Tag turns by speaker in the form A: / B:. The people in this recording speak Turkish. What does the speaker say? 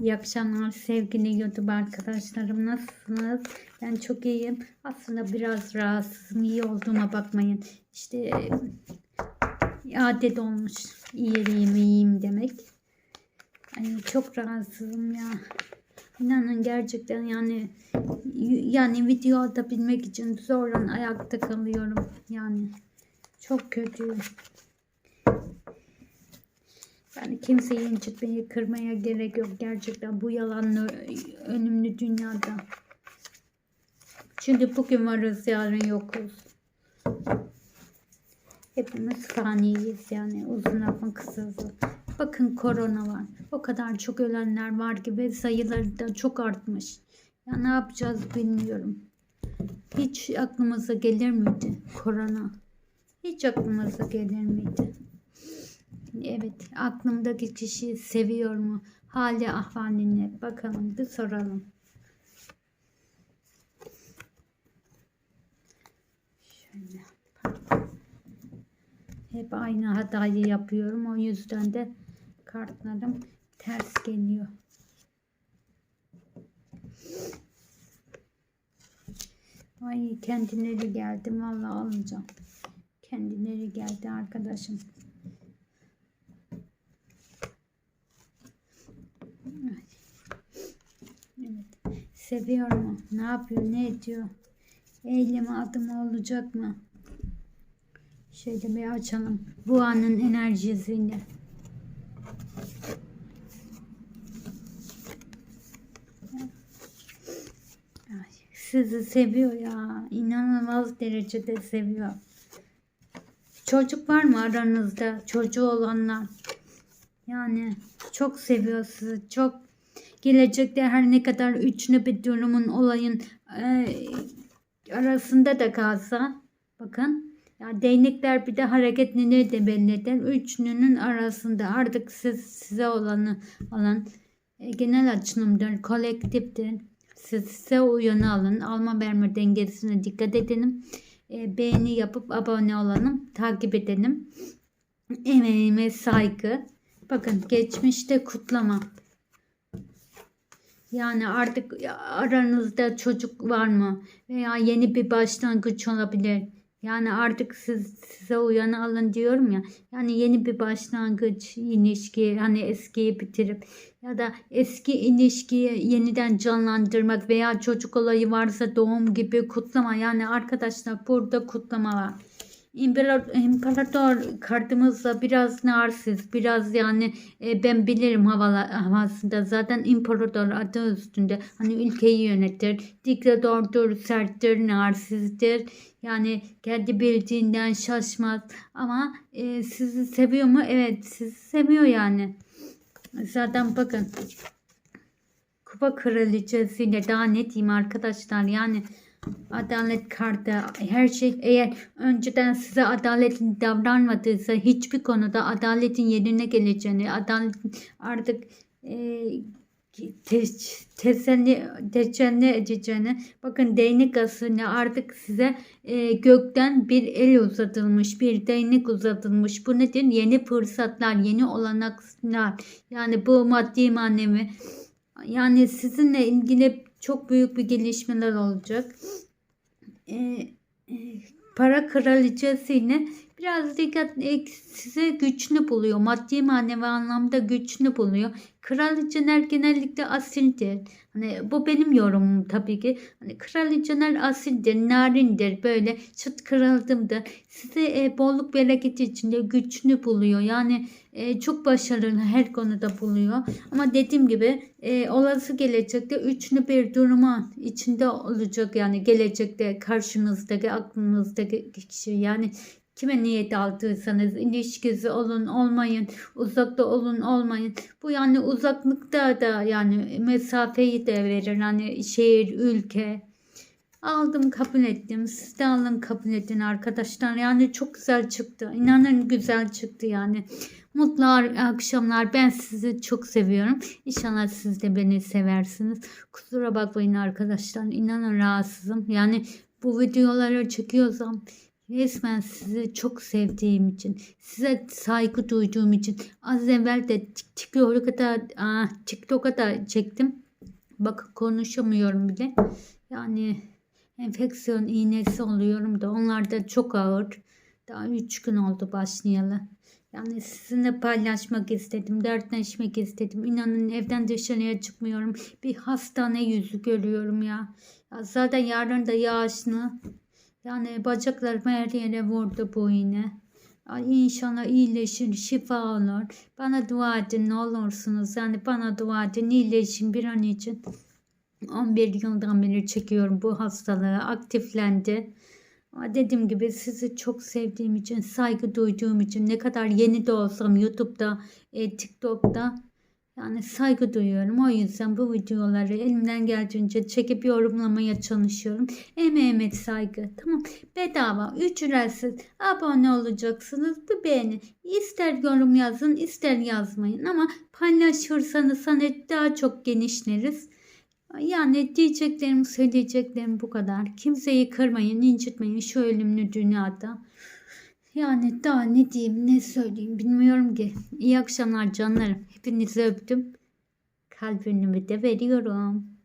A: İyi akşamlar sevgili YouTube arkadaşlarım. Nasılsınız? Ben çok iyiyim. Aslında biraz rahatsızım. İyi olduğuma bakmayın. İşte e, adet olmuş. İyiyim iyiyim demek. Ay, çok rahatsızım ya. İnanın gerçekten yani yani video atabilmek için zorla ayakta kalıyorum. Yani çok kötüyüm. Yani kimseyi incitmeye, kırmaya gerek yok. Gerçekten bu yalanlı önümlü dünyada. Çünkü bugün varız, yarın yokuz. Hepimiz faniyiz yani uzun lafın kısası. Bakın korona var. O kadar çok ölenler var ki ve sayıları da çok artmış. Ya ne yapacağız bilmiyorum. Hiç aklımıza gelir miydi korona? Hiç aklımıza gelir miydi? Evet, aklımdaki kişiyi seviyor mu? Hali ahvaline bakalım bir soralım. Şöyle. Hep aynı hatayı yapıyorum. O yüzden de kartlarım ters geliyor. Ay kendileri geldi. Vallahi alacağım. Kendileri geldi arkadaşım. Evet. Seviyor mu? Ne yapıyor? Ne ediyor? Eyleme adımı olacak mı? Şöyle bir açalım. Bu anın enerjisiyle. Sizi seviyor ya. İnanılmaz derecede seviyor. Çocuk var mı aranızda? Çocuğu olanlar. Yani çok seviyor sizi. Çok gelecekte her ne kadar üçlü bir durumun olayın e, arasında da kalsa bakın ya değnekler bir de hareketini de belli eder. Üçlünün arasında artık siz size olanı alan e, genel açılımdır, kolektiftir. Siz size uyanı alın. Alma verme dengesine dikkat edelim. E, beğeni yapıp abone olalım. Takip edelim. Emeğime saygı. Bakın geçmişte kutlama. Yani artık aranızda çocuk var mı? Veya yeni bir başlangıç olabilir. Yani artık siz size uyanı alın diyorum ya. Yani yeni bir başlangıç, ilişki, hani eskiyi bitirip ya da eski ilişkiyi yeniden canlandırmak veya çocuk olayı varsa doğum gibi kutlama. Yani arkadaşlar burada kutlama var. İmparator, kartımızda biraz narsist, biraz yani e, ben bilirim havala, havasında. Zaten imparator adı üstünde. Hani ülkeyi yönetir. Diktatördür, serttir, narsisttir. Yani kendi bildiğinden şaşmaz. Ama e, sizi seviyor mu? Evet sizi seviyor yani. Zaten bakın. Kupa kraliçesiyle daha ne diyeyim arkadaşlar yani adalet kartı. Her şey eğer önceden size adaletin davranmadıysa hiçbir konuda adaletin yerine geleceğini adaletin artık e, te, teselli, edeceğini bakın değnek asını artık size e, gökten bir el uzatılmış bir değnek uzatılmış. Bu nedir? Yeni fırsatlar yeni olanaklar. Yani bu maddi manevi yani sizinle ilgili çok büyük bir gelişmeler olacak. Ee, para kraliçesi yine biraz dikkat e, size güçlü buluyor. Maddi manevi anlamda güçlü buluyor. Kraliçeler genellikle asildir. Hani bu benim yorumum tabii ki. Hani kraliçeler asildir, narindir. Böyle çıt kırıldımdır. Sizi e, bolluk bereket içinde güçlü buluyor. Yani e, çok başarılı her konuda buluyor. Ama dediğim gibi e, olası gelecekte üçlü bir duruma içinde olacak. Yani gelecekte karşınızdaki aklınızdaki kişi yani Kime niyet aldıysanız ilişkisi olun olmayın, uzakta olun olmayın. Bu yani uzaklıkta da yani mesafeyi de verir. Hani şehir, ülke. Aldım kabul ettim. Siz de alın kabul edin arkadaşlar. Yani çok güzel çıktı. İnanın güzel çıktı yani. Mutlu akşamlar. Ben sizi çok seviyorum. İnşallah siz de beni seversiniz. Kusura bakmayın arkadaşlar. İnanın rahatsızım. Yani bu videoları çekiyorsam Resmen sizi çok sevdiğim için, size saygı duyduğum için az evvel de Tik- TikTok'a da, ah, TikTok'a da çektim. Bakın konuşamıyorum bile. Yani enfeksiyon iğnesi oluyorum da onlar da çok ağır. Daha 3 gün oldu başlayalı. Yani sizinle paylaşmak istedim, dertleşmek istedim. İnanın evden dışarıya çıkmıyorum. Bir hastane yüzü görüyorum ya. ya zaten yarın da yağışlı. Yani bacaklarım her yere vurdu bu iğne. Ay inşallah iyileşir, şifa olur. Bana dua edin ne olursunuz. Yani bana dua edin, iyileşin bir an için. 11 yıldan beri çekiyorum bu hastalığı. Aktiflendi. Ama dediğim gibi sizi çok sevdiğim için, saygı duyduğum için ne kadar yeni de olsam YouTube'da, e, TikTok'ta yani saygı duyuyorum. O yüzden bu videoları elimden geldiğince çekip yorumlamaya çalışıyorum. Emeğime saygı. Tamam. Bedava, ücretsiz. Abone olacaksınız. Bir beğeni. İster yorum yazın, ister yazmayın. Ama paylaşırsanız hani daha çok genişleriz. Yani diyeceklerim, söyleyeceklerim bu kadar. Kimseyi kırmayın, incitmeyin şu ölümlü dünyada. Yani daha ne diyeyim, ne söyleyeyim bilmiyorum ki. İyi akşamlar canlarım. Hepinizi öptüm. Kalbimi de veriyorum.